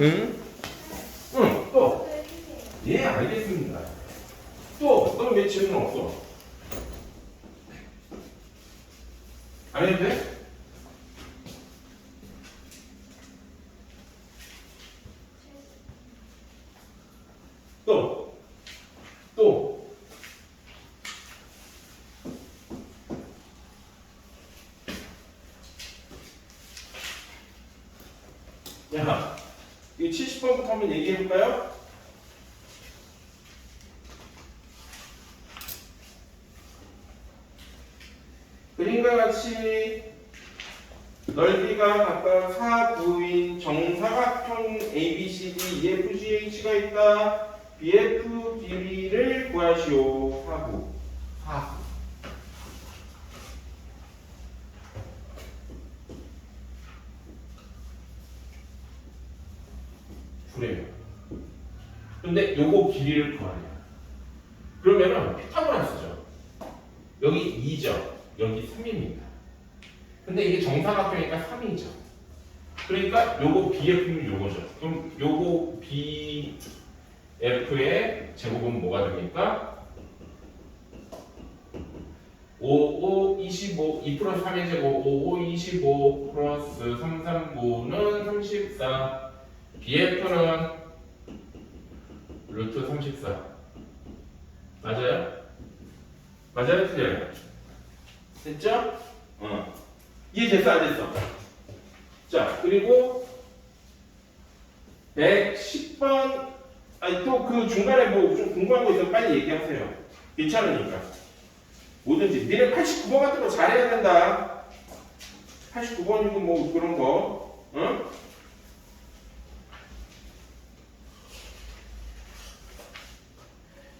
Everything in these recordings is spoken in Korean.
응? 응, 또. 예, 알겠습니다. 또, 왜 질문 없어? 안 해도 돼? 또, 또. 야, 이 70번부터 한번 얘기해 볼까요? 그림과 같이 넓이가 각각 4, 9인 정사각형 ABCD EFGH가 있다. BF 길이를 구하시오. 4, 9. 4, 9. 그래요. 근데 요거 길이를 구하래요. 그러면은 피타고라스죠. 여기 2죠. 여기 3입니다. 근데 이게 정사각형이니까 3이죠. 그러니까 요거 BF는 요거죠. 그럼 요거 BF의 제곱은 뭐가 됩니까? 5, 5, 25, 2 플러스 3의 제곱, 5, 5, 25 플러스 3, 3, 9는 34. BF는 루트 34. 맞아요? 맞아요? 틀려요? 됐죠? 어. 이해됐어? 안 됐어? 자, 그리고 110번, 아니, 또 그 중간에 뭐 좀 궁금한 거 있으면 빨리 얘기하세요. 괜찮으니까. 뭐든지. 니네 89번 같은 거 잘해야 된다. 89번이고 뭐 그런 거. 응?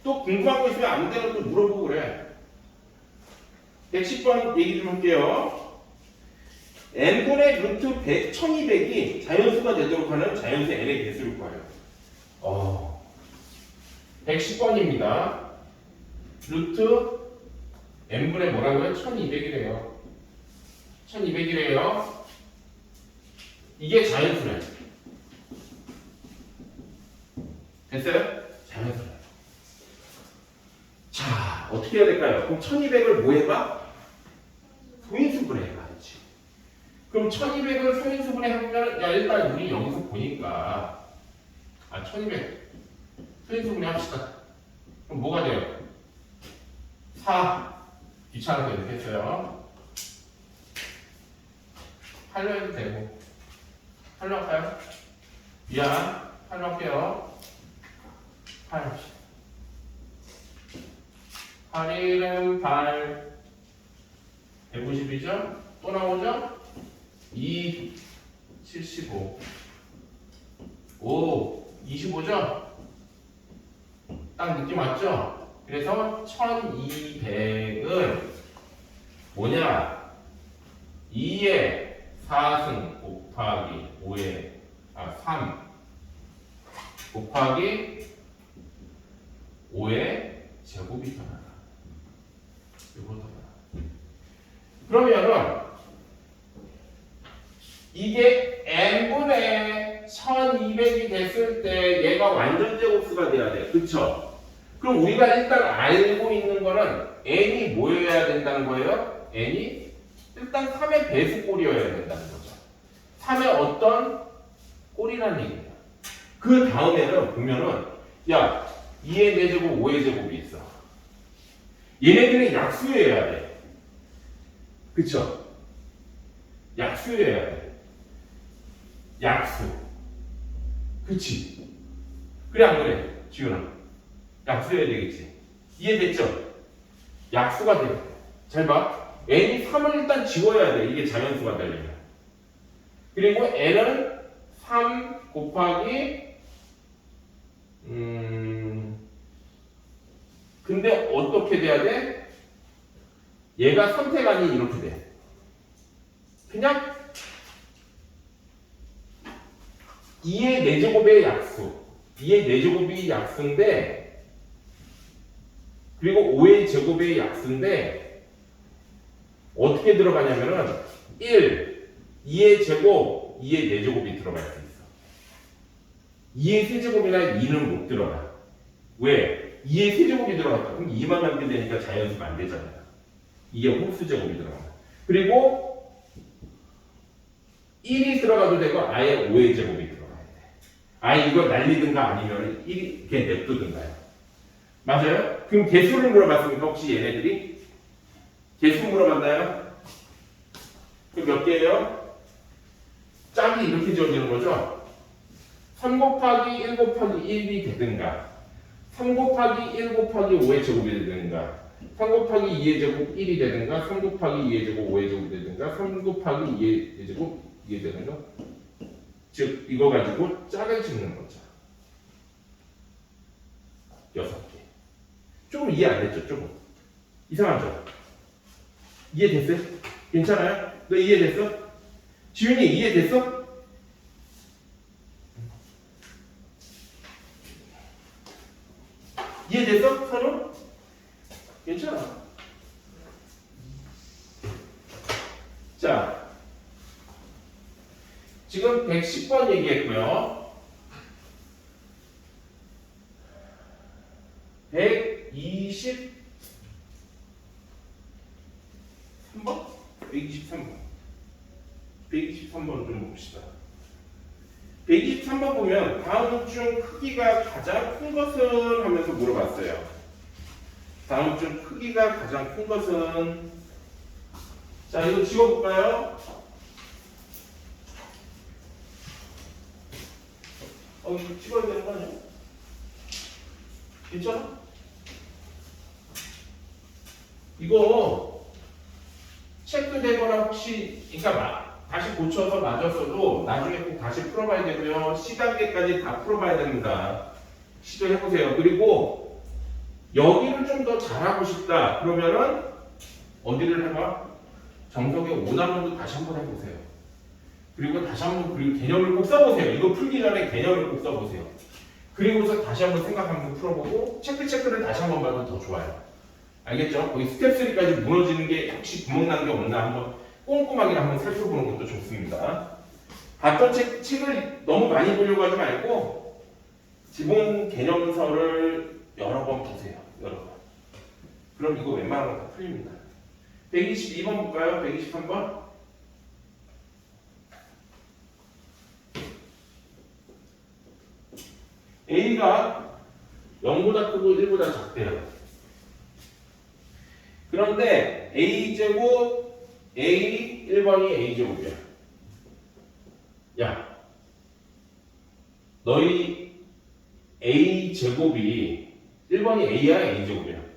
또 궁금한 거 있으면 아무 데나 또 물어보고 그래. 110번 얘기 좀 할게요. n분의 루트 100, 1200이 자연수가 되도록 하는 자연수 n의 개수를 구하요. 어. 110번입니다. 루트 n분의 뭐라고요? 1200이래요. 1200이래요. 이게 자연수래. 됐어요? 자연수래. 자, 어떻게 해야 될까요? 그럼 1200을 뭐 해봐? 소인수분해 해봐야지. 그럼 1200을 소인수분해 하면, 야, 일단 우리 여기서 보니까, 아, 1200. 소인수분해 합시다. 그럼 뭐가 돼요? 4. 귀찮아서 이렇게 했어요. 8로 해도 되고. 8로 할까요? 미안. 8로 할게요. 8 합시다. 8일은 8 150이죠? 또 나오죠? 2 75 5 25죠? 딱 느낌 왔죠? 그래서 1200은 뭐냐? 2의 4승 곱하기 5의 아, 3 곱하기 5의 제곱이 더 나가. 이거 더 나가. 그러면은 이게 n분의 1200이 됐을 때 얘가 완전 제곱수가 돼야 돼. 그쵸? 그럼 우리가 일단 알고 있는 거는 n이 뭐여야 된다는 거예요? n이 일단 3의 배수꼴이어야 된다는 거죠. 3의 어떤 꼴이라는 얘기예요. 그 다음에는 보면은 야 2의 4제곱, 5의 제곱이 있어. 얘네들은 약수여야 돼. 그쵸? 약수여야 돼. 약수. 그치? 그래, 안 그래? 지훈아. 약수여야 되겠지? 이해됐죠? 약수가 돼. 잘 봐. n이 3을 일단 지워야 돼. 이게 자연수가 되려면. 그리고 n은 3 곱하기 음 근데 어떻게 돼야 돼? 얘가 선택안이 이렇게 돼. 그냥 2의 4제곱의 약수. 2의 4제곱이 약수인데 그리고 5의 제곱의 약수인데 어떻게 들어가냐면은 1, 2의 제곱, 2의 4제곱이 들어갈 수 있어. 2의 세제곱이나 2는 못 들어가. 왜? 2의 세제곱이 들어갔다. 그럼 2만 남게 되니까 자연수가 안 되잖아요. 2의 홀수제곱이 들어간다. 그리고 1이 들어가도 되고 아예 5의 제곱이. 아예 이걸 날리든가 아니면 1이 그냥 냅두든가요. 맞아요? 그럼 개수를 물어봤습니까? 혹시 얘네들이? 개수 물어봤나요? 그 몇 개예요? 짝이 이렇게 지어지는 거죠? 3 곱하기 1 곱하기 1이 되든가 3 곱하기 1 곱하기 5의 제곱이 되든가 3 곱하기 2의 제곱 1이 되든가 3 곱하기 2의 제곱 5의 제곱이 되든가 3 곱하기 2의 제곱 2의 되든가 즉 이거 가지고 짝을 짓는 거죠 여섯 개 조금 이해 안 됐죠 조금 이상하죠 이해됐어요? 괜찮아요? 너 이해됐어? 지윤이 이해됐어? 이해됐어? 서로? 괜찮아. 자, 지금 110번 얘기했고요. 123번? 123번. 123번 좀 봅시다. 123번 보면 다음 중 크기가 가장 큰 것은 하면서 물어봤어요. 다음 중 크기가 가장 큰 것은 자 이거 지워볼까요? 어 이거 찍어야 되는 거 아니야? 괜찮아? 이거 체크되거나 혹시 그러니까 마- 다시 고쳐서 맞았어도 나중에 꼭 다시 풀어봐야 되고요. 시단계까지 다 풀어봐야 됩니다. 시도해보세요. 그리고 여기를 좀 더 잘하고 싶다. 그러면은 어디를 해봐? 정석의 5단원도 다시 한번 해보세요. 그리고 다시 한번 그리고 개념을 꼭 써보세요. 이거 풀기 전에 개념을 꼭 써보세요. 그리고서 다시 한번 생각하면서 풀어보고 체크 체크를 다시 한번 봐도 더 좋아요. 알겠죠? 거기 스텝 3까지 무너지는 게 혹시 구멍 난 게 없나 한번 꼼꼼하게 한번 살펴보는 것도 좋습니다. 봤던 책, 책을 너무 많이 보려고 하지 말고 기본 개념서를 여러 번 보세요. 여러 번. 그럼 이거 웬만하면 다 풀립니다. 122번 볼까요? 123번? A가 0보다 크고 1보다 작대요. 그런데 A제곱 A 1번이 A제곱이야. 야, 너희 A제곱이 1번이 A야 A제곱이야.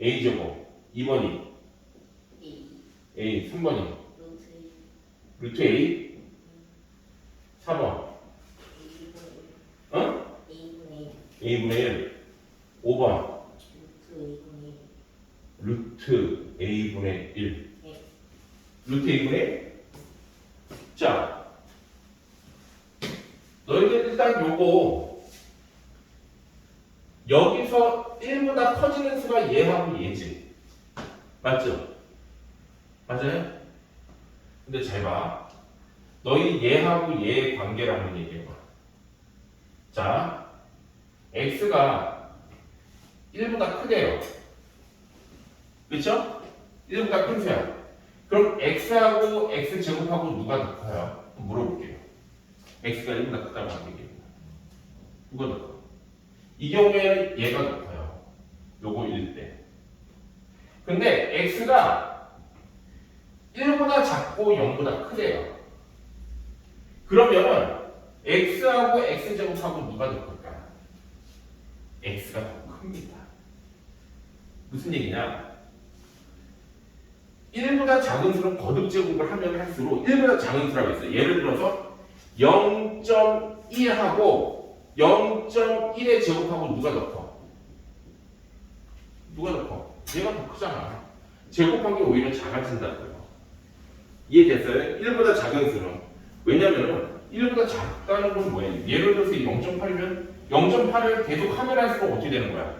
A제곱 2번이 이 A 3번이 루트 루트 A 4번 어? 2분의 A분의 1 5번 루트 2분의 루트 A분의 1 네. 루트 A분의 1 자 너희들 일단 요거 여기서 1보다 커지는 수가 얘하고 얘지 맞죠? 맞아요? 근데 잘 봐. 너희 얘하고 얘의 한번 얘기해봐. 자, x가 1보다 크대요. 그쵸? 1보다 큰 수야. 그럼 x하고 x 제곱하고 누가 더 커요? 물어볼게요. x가 1보다 크다고 하는 얘기입니다. 누가 더 커? 이 경우에는 얘가 더 커요. 요거 1대. 근데 x가 1보다 작고 0보다 크대요. 그러면은 x하고 x제곱하고 누가 더 클까? X가 더 큽니다. 무슨 얘기냐? 1보다 작은 수는 거듭 제곱을 하면 할수록 1보다 작은 수라고 했어요. 예를 들어서 0.1하고 0.1의 제곱하고 누가 더 커? 누가 더 커? 얘가 더 크잖아. 제곱한 게 오히려 작아진다고요. 이해됐어요? 1보다 작은 수는. 왜냐면은 1보다 작다는 건 뭐예요? 예를 들어서 0.8이면 0.8을 계속 하면 할수록 어떻게 되는 거야?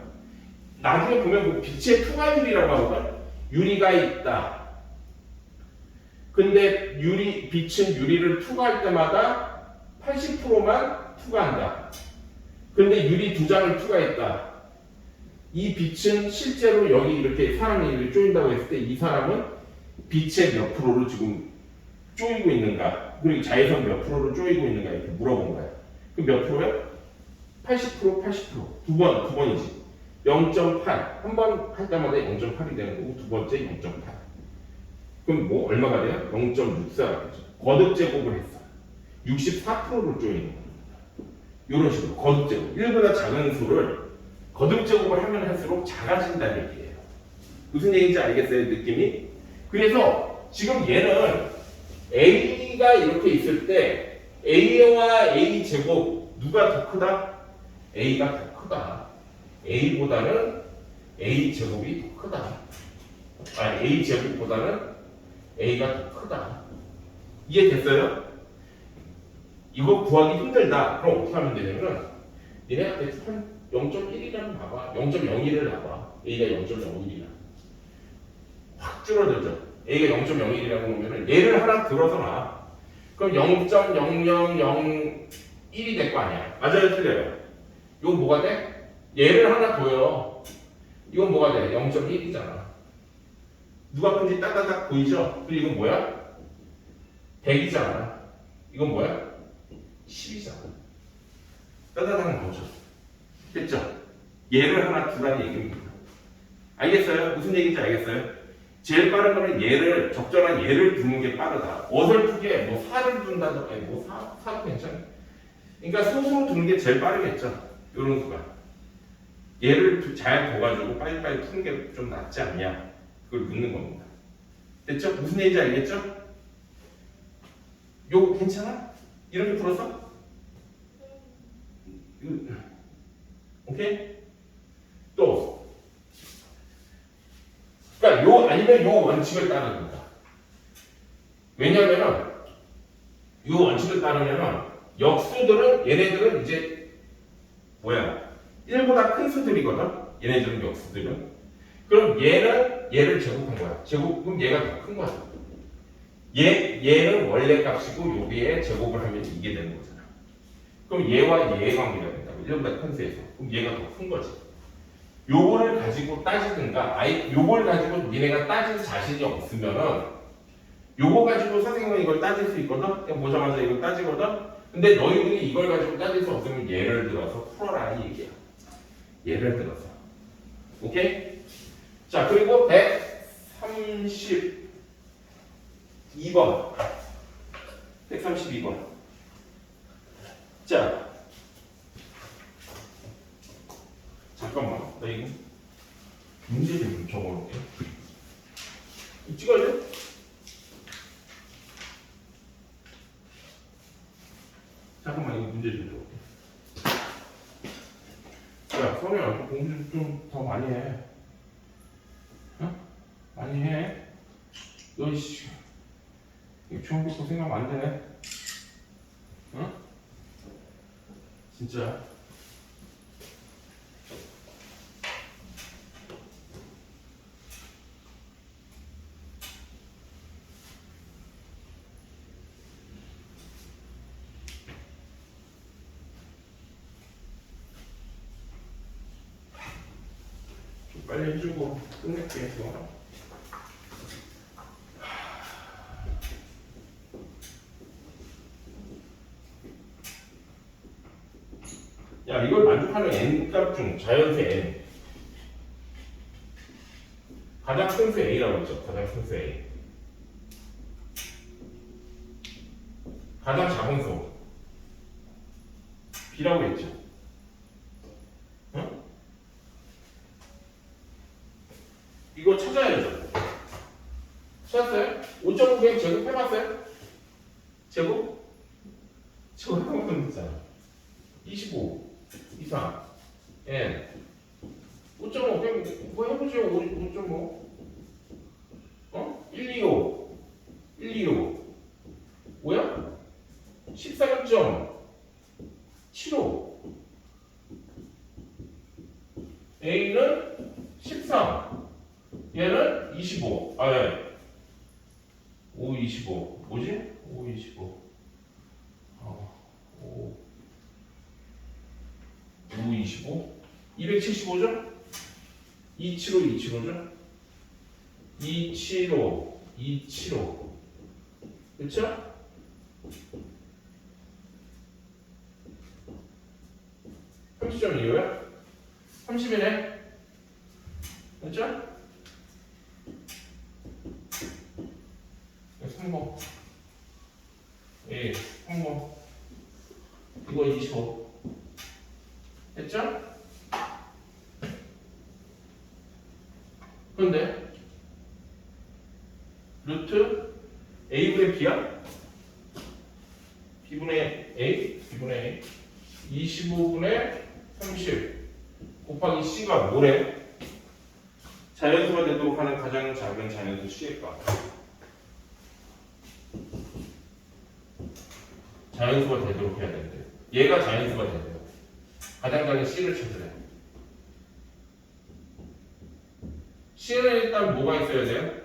나중에 보면 그 빛의 투과율이라고 하거든? 유리가 있다. 근데 유리, 빛은 유리를 투과할 때마다 80%만 투과한다. 그런데 유리 두 장을 투과했다. 이 빛은 실제로 여기 이렇게 사람이 이렇게 쪼인다고 했을 때 이 사람은 빛의 몇 프로를 지금 쪼이고 있는가? 그리고 자외선 몇 프로를 쪼이고 있는가? 이렇게 물어본 거야. 그 몇 프로야? 80% 80%. 두 번, 두 번이지. 0.8. 한 번 할 때마다 0.8이 되는 거고 두 번째 0.8. 그럼 뭐 얼마가 돼요? 0.64가 되죠. 거듭 제곱을 했어. 64%를 쪼이는 겁니다. 이런 식으로 거듭 제곱. 1보다 작은 수를 거듭 제곱을 하면 할수록 작아진다는 얘기예요. 무슨 얘기인지 알겠어요, 느낌이? 그래서 지금 얘는 A가 이렇게 있을 때 A와 A 제곱 누가 더 크다? A가 더 크다. A보다는 A 제곱이 더 크다. 아, A 제곱보다는 A가 더 크다. 이해됐어요? 이거 구하기 힘들다. 그럼 어떻게 하면 되냐면 한 0.1이라는 봐봐. 0.01을 놔봐. A가 0.01이라. 확 줄어들죠. A가 0.01이라고 보면은 얘를 하나 들어서 놔. 그럼 0.0001이 될 거 아니야. 맞아요, 틀려요. 이거 뭐가 돼? 얘를 하나 둬요. 이건 뭐가 돼? 0.1이잖아. 누가 큰지 따다닥 보이죠? 그리고 이건 뭐야? 100이잖아. 이건 뭐야? 10이잖아. 따다닥 나오죠. 됐죠? 얘를 하나 두라는 얘기입니다. 알겠어요? 무슨 얘기인지 알겠어요? 제일 빠른 거는 얘를 적절한 얘를 두는 게 빠르다. 어설프게 뭐 사를 둔다든가 아니 뭐 사, 사도 괜찮아. 그러니까 소수로 두는 게 제일 빠르겠죠. 이런 수가. 얘를 두- 잘 둬가지고 빨리빨리 푸는 게 좀 낫지 않냐. 그걸 묻는 겁니다. 됐죠? 무슨 얘기인지 알겠죠? 요 괜찮아? 이렇게? 이거- 오케이? 또 그러니까 요 아니면 요 원칙을 따릅니다. 왜냐면은 요 원칙을 따르면은 역수들은 얘네들은 이제 뭐야 1보다 큰 수들이거든. 얘네들은 역수들은. 그럼 얘는 얘를 제곱한 거야. 제곱 그럼 얘가 더 큰 거야. 얘 얘는 원래 값이고 여기에 제곱을 하면 이게 되는 거잖아. 그럼 얘와 얘의 관계가 된다고. 1보다 큰 수에서. 그럼 얘가 더 큰 거지. 요거를 가지고 따지든가 아이 요걸 가지고 니네가 따질 자신이 없으면은 요거 가지고 선생님은 이걸 따질 수 있거든 그냥 보자마자 이걸 따지거든 근데 너희들이 이걸 가지고 따질 수 없으면 예를 들어서 풀어라 이 얘기야 예를 들어서. 오케이? 자 그리고 132번. 132번. 자. 잠깐만, 나 이거 문제 좀 적어 놓을게. 이거 찍어야 돼? 잠깐만, 이거 문제 좀적 너 공부 좀 더 많이 해. 어? 많이 해. 너, 이씨. 중학교 생각하면 안 되네. 어? 진짜. 좀 빨리 해주고 끝낼게 뭐. 야 이걸 만족하는 n값 중 자연수 n. 가장 큰 수 a라고 했죠 가장 큰 수 a. 가장 작은 수. B라고 했죠 응? 이거 찾아야죠. 찾았어요? 5.5개 제곱 해봤어요? 제곱? 제곱 해보면 되잖아. 25 이상 n 5.5 그냥 뭐 해보죠. 5.5 어? 125 125 뭐야? 13.75 A는 13 얘는 25. 아, 예. 5, 25. 뭐지? 5, 25. 어, 5 5 25 275죠? 275 275죠? 275 275 그렇죠? 삼십 점 이후에 30이네 그렇죠? 성공 예, 성공 이거 25 됐죠? 그런데 루트 a분의 b야? b분의 a, b분의 a? 25분의 30 곱하기 c가 뭐래? 자연수가 되도록 하는 가장 작은 자연수 c의 값 자연수가 되도록 해야 되는데. 얘가 자연수가 된대요. 가장 작은 c를 찾으래. C는 일단 뭐가 있어야 돼요?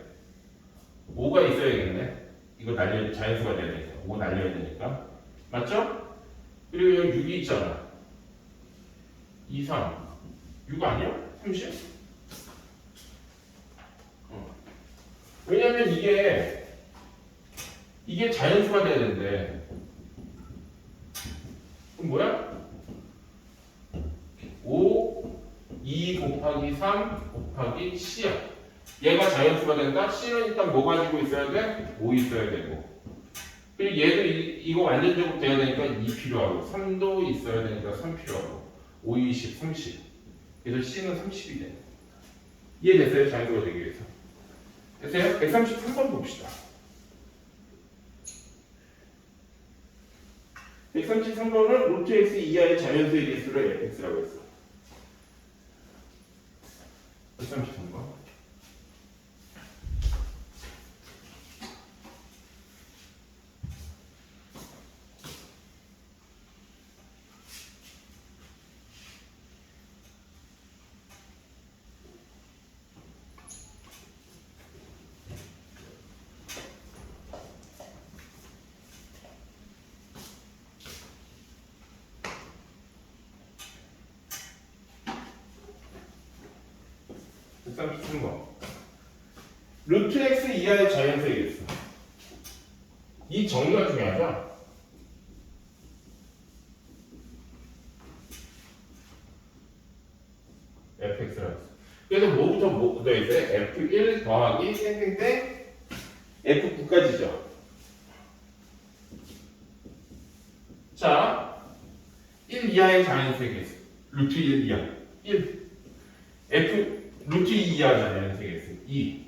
5가 있어야겠네 이거 날려 자연수가 돼야 되니까. 5 날려야 되니까. 맞죠? 그리고 여기 6이 있잖아. 2, 3 6 아니야? 30? 어. 왜냐면 이게 이게 자연수가 돼야 되는데 그럼 뭐야? 5 2 곱하기 3 곱하기 C야 얘가 자연수가 된다? C는 일단 뭐 가지고 있어야 돼? 5 있어야 되고 그리고 얘도 이, 이거 완전적으로 돼야 되니까 2 필요하고 3도 있어야 되니까 3 필요하고 5, 20, 30 그래서 C는 30이 돼 이해됐어요? 자연수가 되기 위해서 됐어요? 133번 봅시다 133번은 루트 x 이하의 자연수의 개수를 fx라고 했어 133번 일단 쓰는 거. 루트 x 이하의 자연수의 개수. 이 정의가 중요하죠? fx라고. 그래서 뭐부터 뭐 묻어 있어요? f1 더하기 땡땡땡 f9까지죠. 자, 1 이하의 자연수의 개수. 루트 1 이하. 1. f 루트 2 이하잖아요. 되겠어. 2. 응?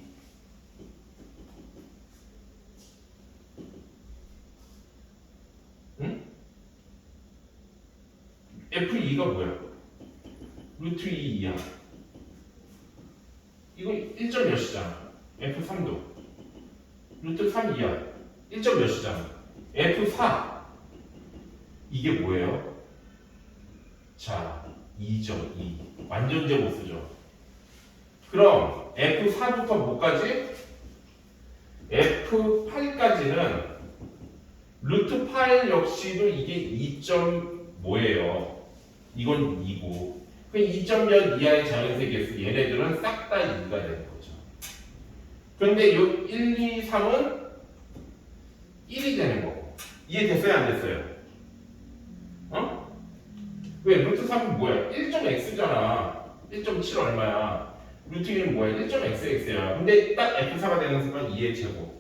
1.0 이하의 자연세계였어. 얘네들은 싹 다 2가 되는 거죠. 그런데 요 1, 2, 3은 1이 되는 거고. 이해됐어요? 안 됐어요? 어? 왜? 루트 3은 뭐야? 1.x잖아. 1.7 얼마야. 루트 1은 뭐야? 1.xx야. 근데 딱 f4가 되는 순간 2의 제곱.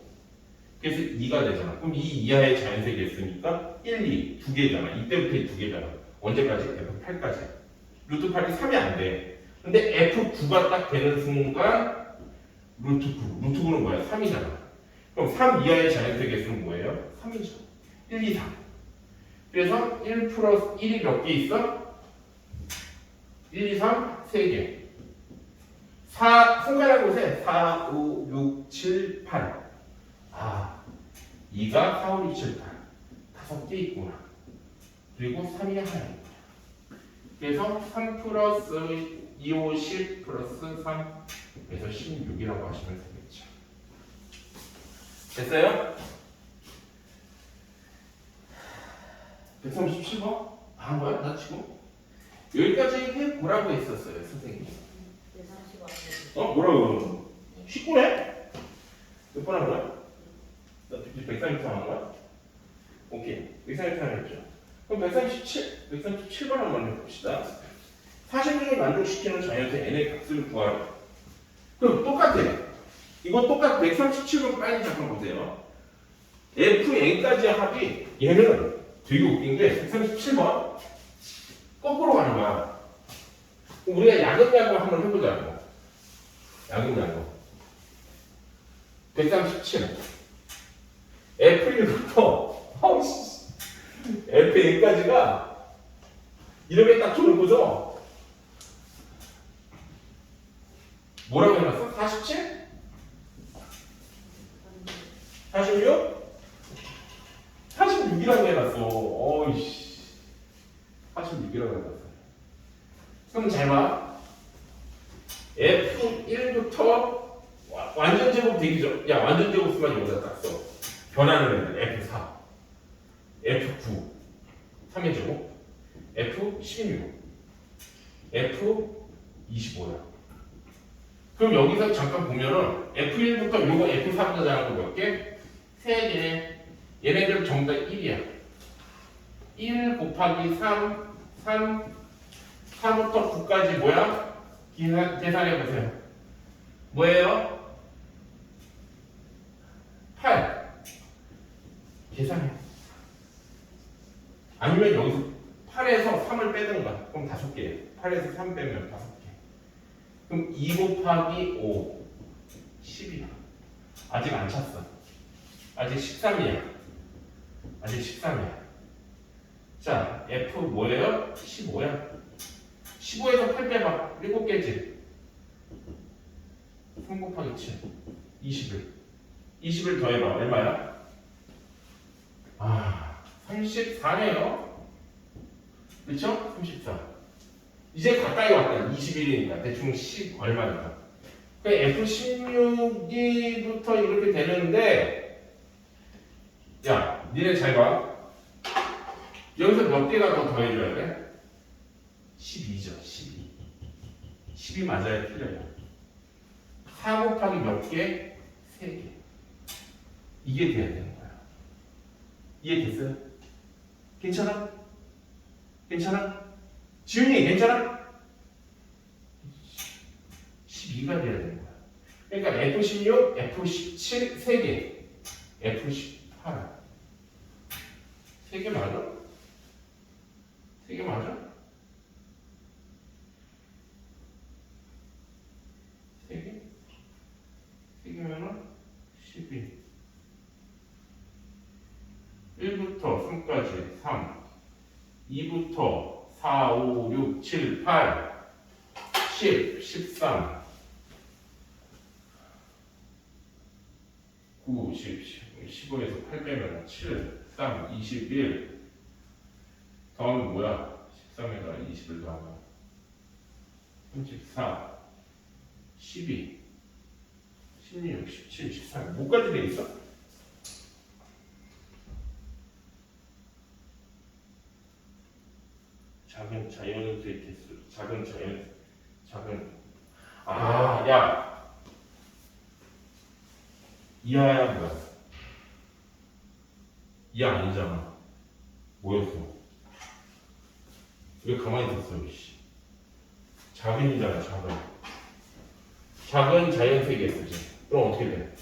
그래서 2가 되잖아. 그럼 2 이하의 자연세계였으니까 1, 2 두 개잖아. 이때부터 2두 개잖아. 언제까지? f8까지. 루트 8이 3이 안 돼. 근데 f9가 딱 되는 순간 루트 9. 루트 9는 뭐야? 3이잖아. 그럼 3 이하의 자연수의 개수는 뭐예요? 3이죠. 1, 2, 3. 그래서 1 플러스 1이 몇 개 있어? 1, 2, 3, 3개. 4, 손가락 보세요. 4, 5, 6, 7, 8. 아, 2가 4, 5, 6, 7, 8. 다섯 개 있구나. 그리고 3이 하나 있구나. 그래서 3 플러스 2, 5, 10 플러스 3. 그래서 16이라고 하시면 되겠죠. 됐어요? 137번? 다한 거야? 나 지금? 여기까지 해보라고 했었어요, 선생님이. 네, 40 왔어요. 어? 뭐라고? 19네? 몇 번 한 거야? 나 133한 거야? 오케이. 133 했죠. 그럼 137, 137번 한번 해봅시다. 46을 만족시키는 자연수 n의 값을 구하라. 그럼 똑같아. 이거 똑같 137번 빨리 잠깐 보세요. fn까지의 합이 얘는 되게 웃긴 게 137번 거꾸로 가는 거야. 우리가 야금야금 한번 해보자고. 야금야금. 137. F1부터 어우 씨 F1까지가 이렇게 딱 주는 거죠? 뭐라고 해놨어? 47? 46? 46이라고 해놨어. 어이씨. 46이라고 해놨어. 그럼 잘 봐. F1부터 와- 완전 제곱 되기 전, 야 완전 제곱 수만 여기다 딱 써. 변하는 애는 F4, F9, 3의 제곱, F16, F25야. 그럼 여기서 잠깐 보면은 F1부터 요거 F3부터 자란 거몇 개? 3개. 얘네들 다 1이야. 1 곱하기 3, 3, 4부터 9까지 뭐야? 계산, 계산해 보세요. 뭐예요? 8. 계산해. 아니면 여기서 8에서 3을 빼든가. 그럼 5개. 8에서 3 빼면 5개. 그럼 2 곱하기 5. 10이야. 아직 안 찼어. 아직 13이야. 아직 13이야. 자, F 뭐예요? 15야. 15에서 8 빼봐. 7개지. 3 곱하기 7. 20을. 20을 더해봐. 얼마야? 아, 34네요. 그쵸? 34. 이제 가까이 왔다. 21이니까. 대충 10 얼마니까. 그 F16부터 이렇게 되는데, 야, 니네 잘 봐. 여기서 몇 개가 더 더해줘야 돼? 12죠, 12. 10이 맞아야 틀려요. 4 곱하기 몇 개? 3개. 이게 돼야 되는 거야. 이해됐어요? 괜찮아? 괜찮아? 지훈이 괜찮아? 12가 돼야 되는 거야. 그러니까 F16, F17 3개, F18 3개 맞아? 3개 맞아? 3개? 3개면은 12 1부터 3까지 3 2부터 4, 5, 6, 7, 8 10, 13 9, 10, 15에서 8 빼면 7, 3, 21 더하면 뭐야? 13에다 20을 더하면 34 12 16, 17, 13 뭐까지 돼 있어? 작은 자연수의 개수, 작은 자연, 작은 아, 야, 이하야 뭐야? 이하 아니잖아. 뭐였어? 왜 가만히 있었어, 씨? 작은이잖아, 작은. 작은 자연수의 개수지. 그럼 어떻게 돼?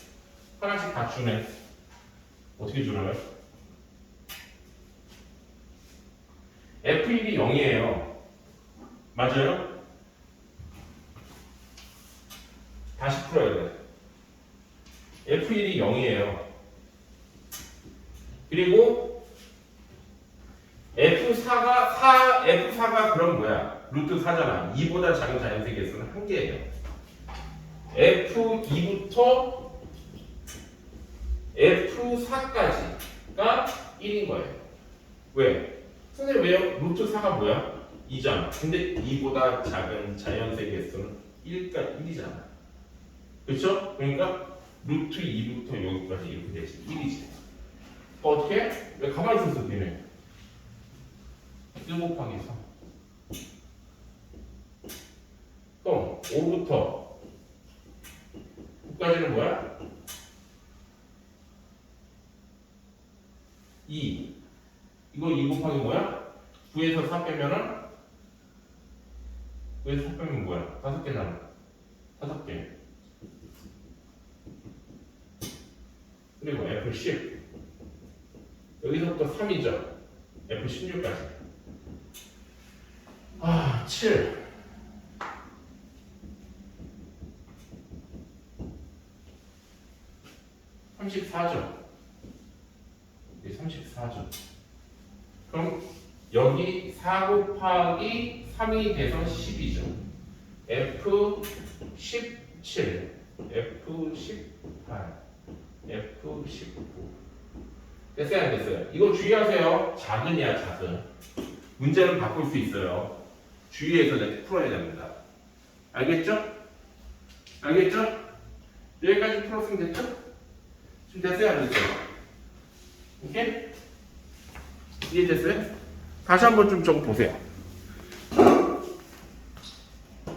하나씩 다 주네. 어떻게 거야? F1이 0이에요. 맞아요? 다시 풀어야 돼. F1이 0이에요. 그리고 F4가 4, F4가 그럼 뭐야? 루트 4잖아. 2보다 작은 자연수의 개수는 한 개예요. F2부터 F4까지가 1인 거예요. 왜? 선생님 왜요? 루트 4가 뭐야? 2잖아. 근데 2보다 작은 자연수의 개수는 1까 1이잖아. 그렇죠? 그러니까 루트 2부터 여기까지 이렇게 되지 1이지. 어떻게? 왜 가만히 있었어, 니네? 1 곱하기 3. 그럼 5부터 9까지는 뭐야? 2. 이거 2 곱하기 뭐야? 9에서 4 빼면은 9에서 4 빼면 뭐야? 5개 남아. 5개. 그리고 F10. 여기서부터 3이죠. F16까지. 아, 7. 삼십사죠. 네, 삼십사죠. 그럼 여기 4 곱하기 3이 돼서 10이죠. F17, F18, F19. 됐어요, 안 됐어요? 이거 주의하세요. 작은이야, 작은. 문제는 바꿀 수 있어요. 주의해서 풀어야 됩니다. 알겠죠? 알겠죠? 여기까지 풀었으면 됐죠? 지금 됐어요, 안 됐어요? 오케이? 이해됐어요? 다시 한번 좀 적어 보세요.